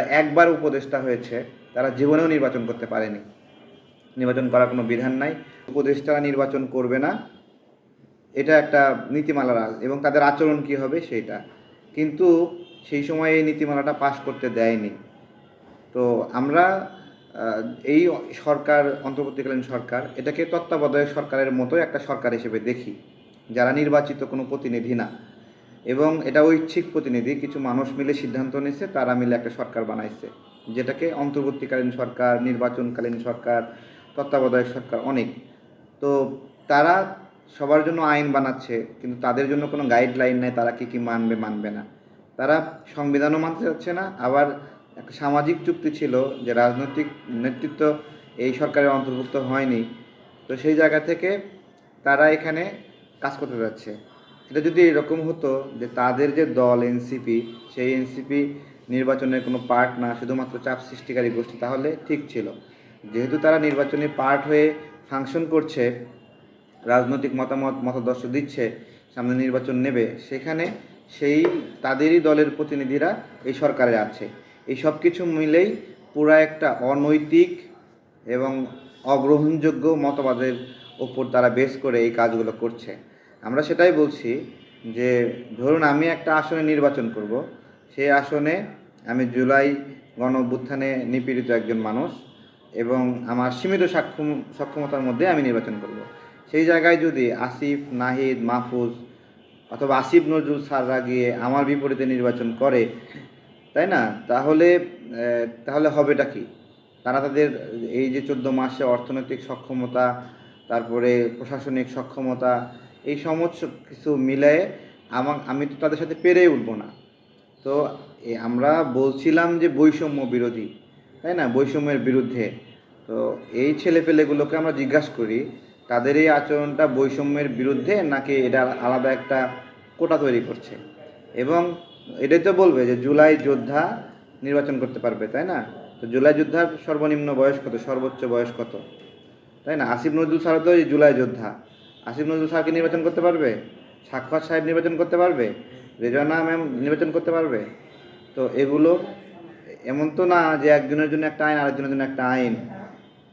একবার উপদেষ্টা হয়েছে, তারা জীবনেও নির্বাচন করতে পারেনি। নির্বাচন করার কোনো বিধান নাই। উপদেষ্টারা নির্বাচন করবে না। এটা একটা নীতিমালার এবং তাদের আচরণ কি হবে সেটা। কিন্তু সেই সময় এই নীতিমালাটা পাশ করতে দেয়নি। তো আমরা এই সরকার, অন্তর্বর্তীকালীন সরকার, এটাকে তত্ত্বাবধায়ক সরকারের মতোই একটা সরকার হিসেবে দেখি, যারা নির্বাচিত কোনো প্রতিনিধি না। এবং এটা ঐচ্ছিক প্রতিনিধি, কিছু মানুষ মিলে সিদ্ধান্ত নিয়েছে, তারা মিলে একটা সরকার বানাইছে, যেটাকে অন্তর্বর্তীকালীন সরকার, নির্বাচনকালীন সরকার, তত্ত্বাবধায়ক সরকার অনেক। তো তারা সবার জন্য আইন বানাচ্ছে, কিন্তু তাদের জন্য কোনো গাইডলাইন নেই, তারা কি কি মানবে মানবে না। তারা সংবিধানও মানতে চাচ্ছে না, আবার একটা সামাজিক চুক্তি ছিল যে রাজনৈতিক নেতৃত্ব এই সরকারের অন্তর্ভুক্ত হয়নি, তো সেই জায়গা থেকে তারা এখানে কাজ করতে যাচ্ছে। এটা যদি এরকম হতো যে তাদের যে দল, এনসিপি, সেই এনসিপি নির্বাচনের কোনো পার্ট না, শুধুমাত্র চাপ সৃষ্টিকারী গোষ্ঠী, তাহলে ঠিক ছিল। যেহেতু তারা নির্বাচনী পার্ট হয়ে ফাংশন করছে, রাজনৈতিক মতামত, মতাদর্শ দিচ্ছে, সামনে নির্বাচন নেবে, সেখানে সেই তাদেরই দলের প্রতিনিধিরা এই সরকারে আছে। এই সব কিছু মিলেই পুরা একটা অনৈতিক এবং অগ্রহণযোগ্য মতবাদের ওপর তারা বেস করে এই কাজগুলো করছে। আমরা সেটাই বলছি যে ধরুন আমি একটা আসনে নির্বাচন করব। সেই আসনে আমি জুলাই গণ অভ্যুত্থানে নিপীড়িত একজন মানুষ এবং আমার সীমিত সক্ষম, সক্ষমতার মধ্যে আমি নির্বাচন করব। সেই জায়গায় যদি আসিফ, নাহিদ, মাহফুজ অথবা আসিফ নজরুল স্যাররা গিয়ে আমার বিপরীতে নির্বাচন করে, তাই না? তাহলে তাহলে হবেটা কি? তারা তাদের এই যে চোদ্দ মাসে অর্থনৈতিক সক্ষমতা, তারপরে প্রশাসনিক সক্ষমতা এই সমস্ত কিছু মিলিয়ে আমার আমি তো তাদের সাথে পেরে উঠবো না। তো আমরা বলছিলাম যে বৈষম্য বিরোধী, তাই না? বৈষম্যের বিরুদ্ধে। তো এই ছেলেপেলেগুলোকে আমরা জিজ্ঞাসা করি, তাদের এই আচরণটা বৈষম্যের বিরুদ্ধে নাকি এটা আলাদা একটা কোটা তৈরি করছে? এবং এটাই তো বলবে যে জুলাই যোদ্ধা নির্বাচন করতে পারবে, তাই না? তো জুলাই যোদ্ধার সর্বনিম্ন বয়স কত? সর্বোচ্চ বয়স কত? তাই না? আসিফ নজরুল স্যার তো জুলাই যোদ্ধা। আসিফ নজরুল স্যারকে নির্বাচন করতে পারবে? সাক্ষাৎ সাহেব নির্বাচন করতে পারবে? রেজওয়ানা ম্যাম নির্বাচন করতে পারবে? তো এগুলো এমন তো না যে একজনের জন্য একটা আইন, আরেকজনের জন্য একটা আইন।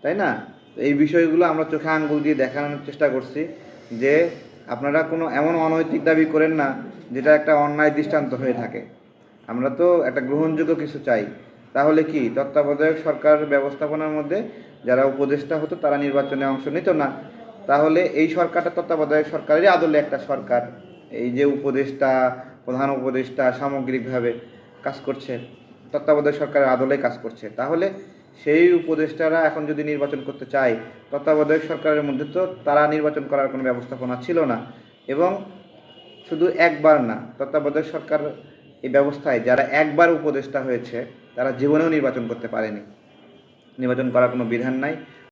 তাই না? তো এই বিষয়গুলো আমরা চোখে আঙ্গুল দিয়ে দেখানোর চেষ্টা করছি যে আপনারা কোনো এমন অনৈতিক দাবি করেন না যেটা একটা অন্যায় দৃষ্টান্ত হয়ে থাকে। আমরা তো একটা গ্রহণযোগ্য কিছু চাই। তাহলে কি তত্ত্বাবধায়ক সরকার ব্যবস্থাপনার মধ্যে যারা উপদেষ্টা হতো তারা নির্বাচনে অংশ নিত না? তাহলে এই সরকারটা তত্ত্বাবধায়ক সরকারেরই আদলে একটা সরকার। এই যে উপদেষ্টা, প্রধান উপদেষ্টা সামগ্রিকভাবে কাজ করছে, তত্ত্বাবধায়ক সরকারের আদলে কাজ করছে। তাহলে সেই উপদেষ্টারা এখন যদি নির্বাচন করতে চায়, তত্ত্বাবধায়ক সরকারের মধ্যে তো তারা নির্বাচন করার কোনো ব্যবস্থাপনা ছিল না। এবং শুধু একবার না, তত্ত্বাবধায়ক সরকার এই ব্যবস্থায় যারা একবার উপদেষ্টা হয়েছে, তারা জীবনেও নির্বাচন করতে পারেনি। নির্বাচন করার কোনো বিধান নাই।